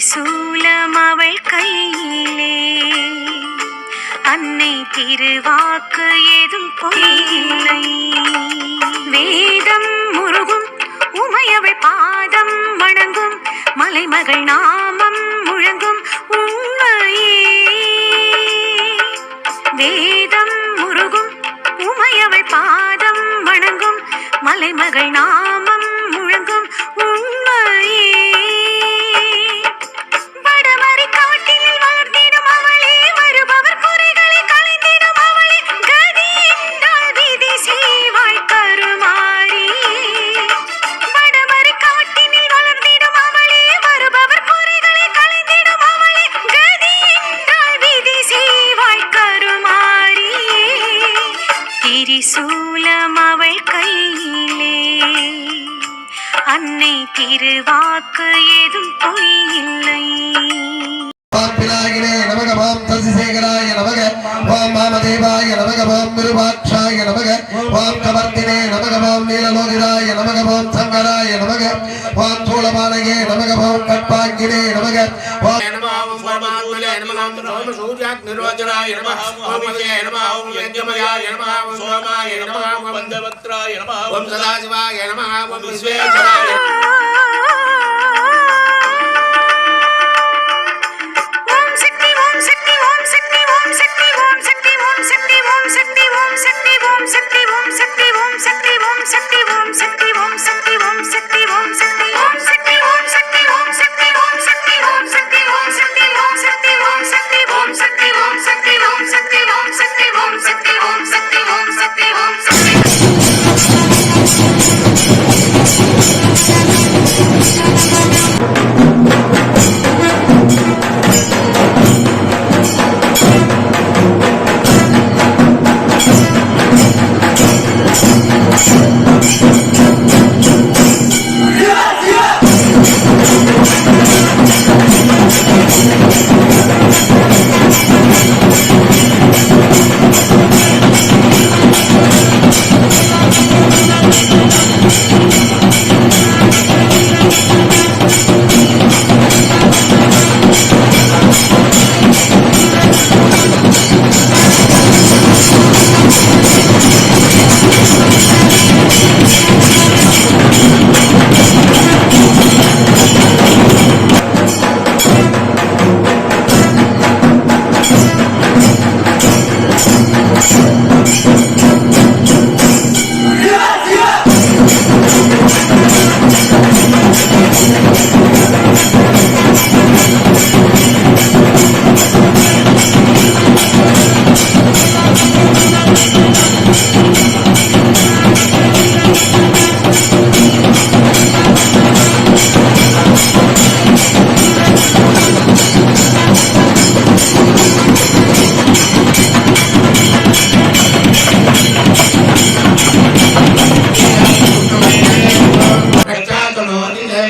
திரிசூலம் அவள் கையிலே. அன்னை திருவாக்கு ஏதும் பொய்யில்லை. வேதம் முருகும் உமையவை பாதம் வணங்கும் மலைமகள் நான் திரிசூலம் அவள் கையிலே. அன்னை திருவாக்கு ஏதும் பொய்யில்லை. நமகமாம் சசிசேகராய நமக ஓம் மாமதேவாய நமகமாம் விருபாட்சாய நமக ஓம் கவர்த்தினே நமகமாம் நீலலோகிதாய நமகமாம் சங்கராய நமக ஓம் गोपालये ನಮಗೆ भवं कट्पाङ्गिने ನಮಗೆ शक्ति ओम शक्ति ओम शक्ति ओम शक्ति ओम शक्ति ओम शक्ति ओम शक्ति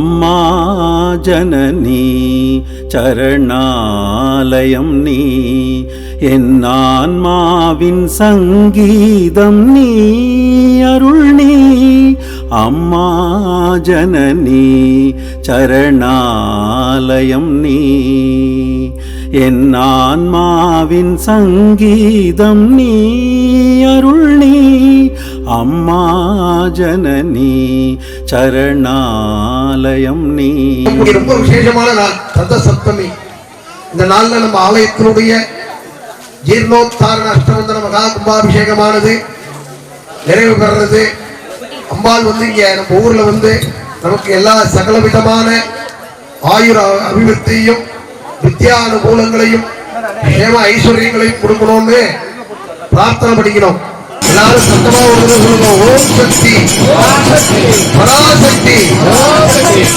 அம்மா ஜனனி சரணாலயம் நீ. என் ஆன்மாவின் சங்கீதம் நீ அருள் நீ. அம்மா ஜனனி சரணாலயம் நீ. என் ஆன்மாவின் சங்கீதம் நீ அருள் நீ. அம்மா ஜனனி சரணாலயம் நீ. ரொம்ப விசேஷமான நாள் ரத சப்தமி. இந்த நாள்ல நம்ம ஆலயத்தினுடைய ஜீர்ணோத்தாரண அஷ்டமந்தன மகா கும்பாபிஷேகமானது நிறைவு பெறுறது. அம்பாள் வந்து இங்க நம்ம ஊர்ல வந்து நமக்கு எல்லா சகல விதமான ஆயுர அபிவிருத்தியும் வித்யா அனுகூலங்களையும் ஐஸ்வர்யங்களையும் கொடுக்கணும்னு பிரார்த்தனை लाल सतमा उन्होंने ओम शक्ति पराशक्ति शक्ति.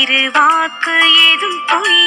இரு வாக்கு ஏதும் பொய்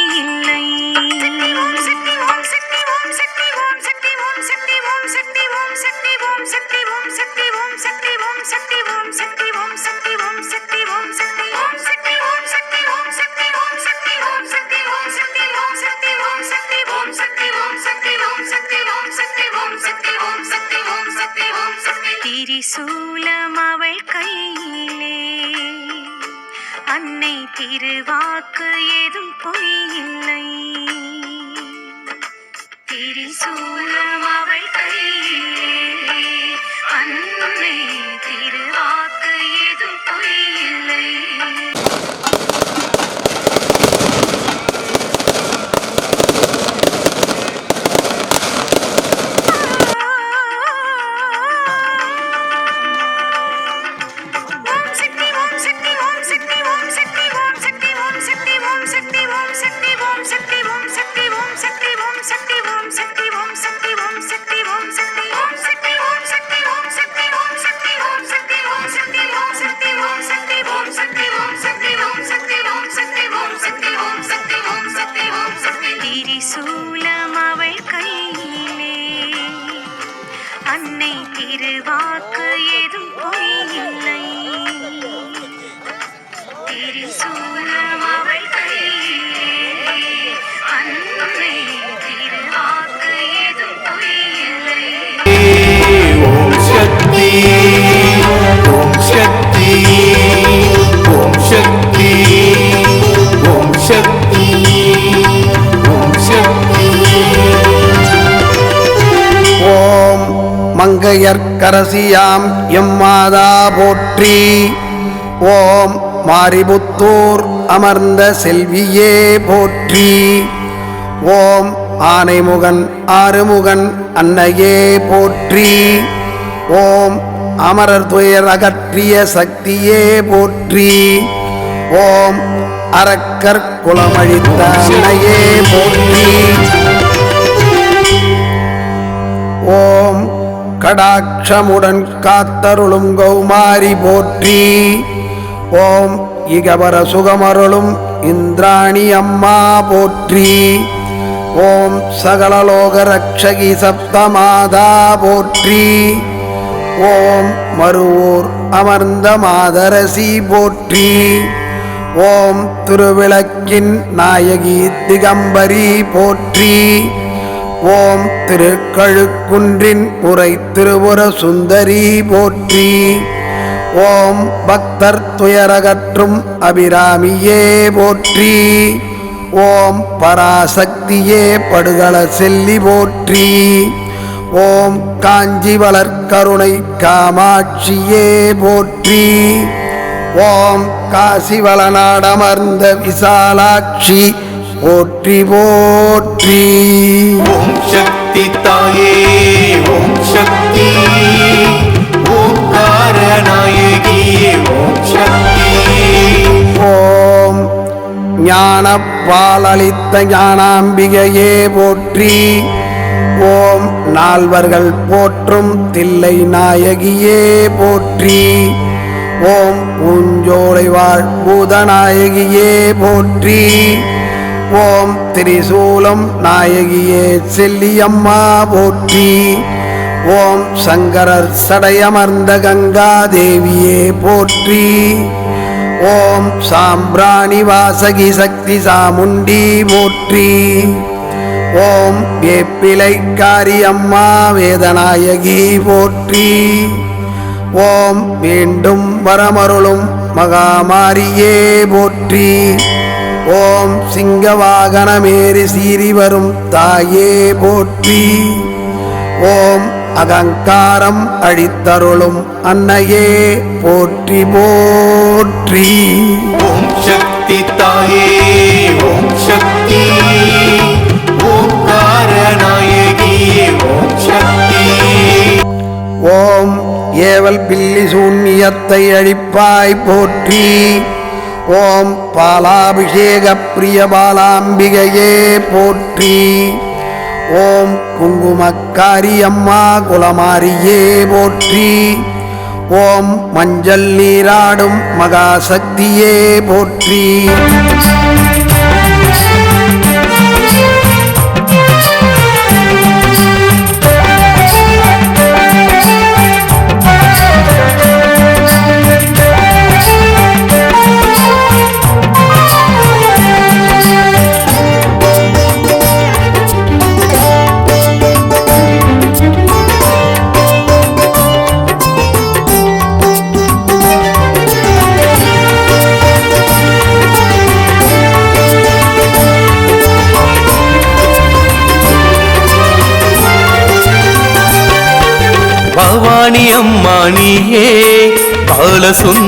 மங்கையர்கரசியாம் எம்மாதா போற்றி. ஓம் மாரிபுத்தூர் அமர்ந்த செல்வியே போற்றி. ஓம் ஆனைமுகன் ஆறுமுகன் அன்னையே போற்றி. ஓம் அமரர் துயர் அகற்றிய சக்தியே போற்றி. ஓம் அரக்கர் குலமழித்த அன்னையே போற்றி. ஓம் கடாட்சமுடன் காத்தருளும் கௌமாரி போற்றி. ஓம் இகவர சுகமருளும் இந்திராணி அம்மா போற்றி. ஓம் சகலலோக ரக்ஷகி சப்தமாதா போற்றி. ஓம் மருவூர் அமர்ந்த மாதரசி போற்றி. ஓம் திருவிளக்கின் நாயகி திகம்பரி போற்றி. ஓம் திருக்கழுக்குன்றின் உரை திருபுர சுந்தரி போற்றி. ஓம் பக்தர் துயரகற்றும் அபிராமியே போற்றி. ஓம் பராசக்தியே படுகள செல்லி போற்றி. ஓம் காஞ்சி வளர்கருணை காமாட்சியே போற்றி. ஓம் காசி வளநாடமர்ந்த விசாலாட்சி. போற்றி போற்றி. ஓம் சக்தி தாயே ஓம் சக்தி. ஓங்கார நாயகியே ஓம் சக்தி. ஓம் ஞானப்பாலளித்த ஞானாம்பிகையே போற்றி. ஓம் நால்வர்கள் போற்றும் தில்லை நாயகியே போற்றி. ஓம் பூஞ்சோலை வாழ் பூதநாயகியே போற்றி. ஓம் திரிசூலம் நாயகியே செல்லியம்மா போற்றி. ஓம் சங்கரர் சடையமர்ந்த கங்கா தேவியே போற்றி. ஓம் சாம்பிராணி வாசகி சக்தி சாமுண்டி போற்றி. ஓம் வேப்பிலைக்காரி அம்மா வேதநாயகி போற்றி. ஓம் மீண்டும் வரமருளும் மகாமாரியே போற்றி. ஓம் சிங்கவாகனமேறி சீறி வரும் தாயே போற்றி. ஓம் அகங்காரம் அழித்தருளும் அன்னையே போற்றி போற்றி. ஓம் சக்தி தாயே ஓம் சக்தி. ஓங்கார நாயகியே ஓம் சக்தி. ஓம் ஏவல் பில்லி சூன்யத்தை அழிப்பாய் போற்றி. ஓம் பாலாபிஷேக பிரிய பாலாம்பிகையே போற்றி. ஓம் குங்குமக்காரி அம்மா குலமாரியே போற்றி. ஓம் மஞ்சள் நீராடும் மகாசக்தியே போற்றி.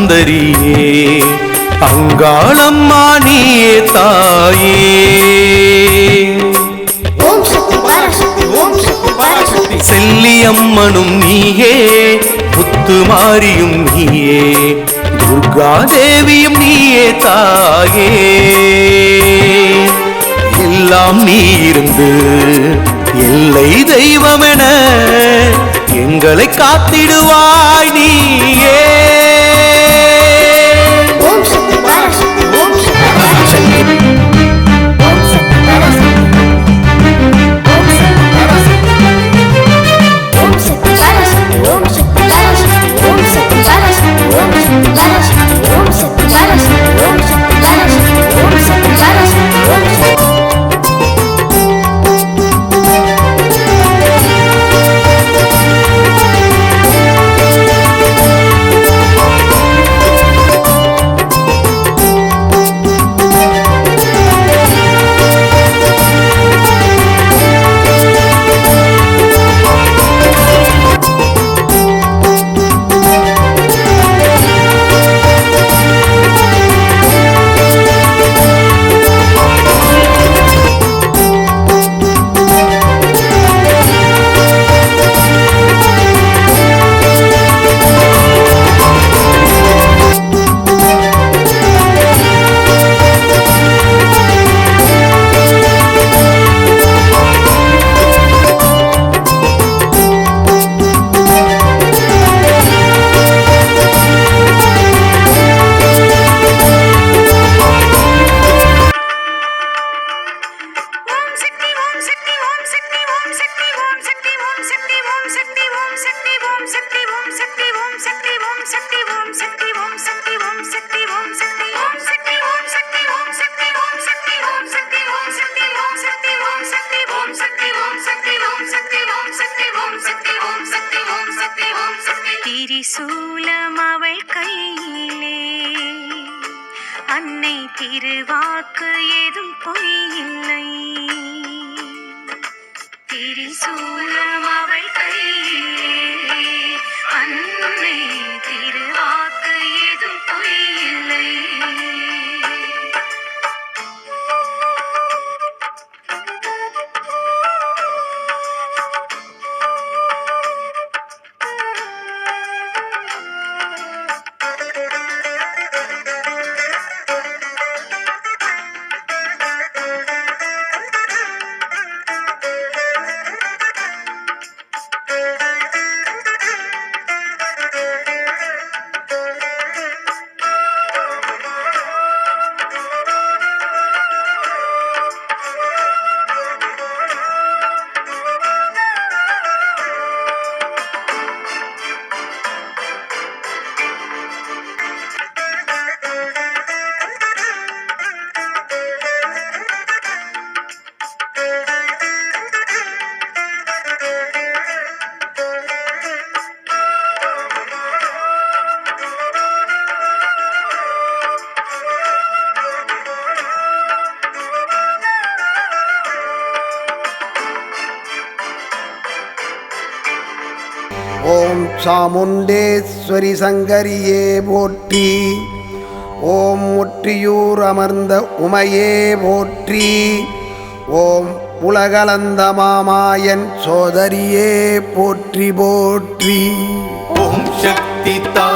பாலசுந்தரியே அங்காளம்மா நீயே தாயே. செல்லியம்மனும் நீயே முத்துமாரியும் நீயே துர்கா தேவியும் நீயே தாயே. எல்லாம் நீ இருந்து எல்லை தெய்வமென எங்களை காத்திடுவாய் நீயே. திரிசூலம் அவள் கையிலே. அன்னை திருவாக்கு ஏதும் பொய் திரிசூலம் சாமுண்டேஸ்வரி சங்கரியே போற்றி. ஓம் முற்றியூர் அமர்ந்த உமையே போற்றி. ஓம் உலகலந்த மாமாயன் சோதரியே போற்றி போற்றி. ஓம் சக்தி தா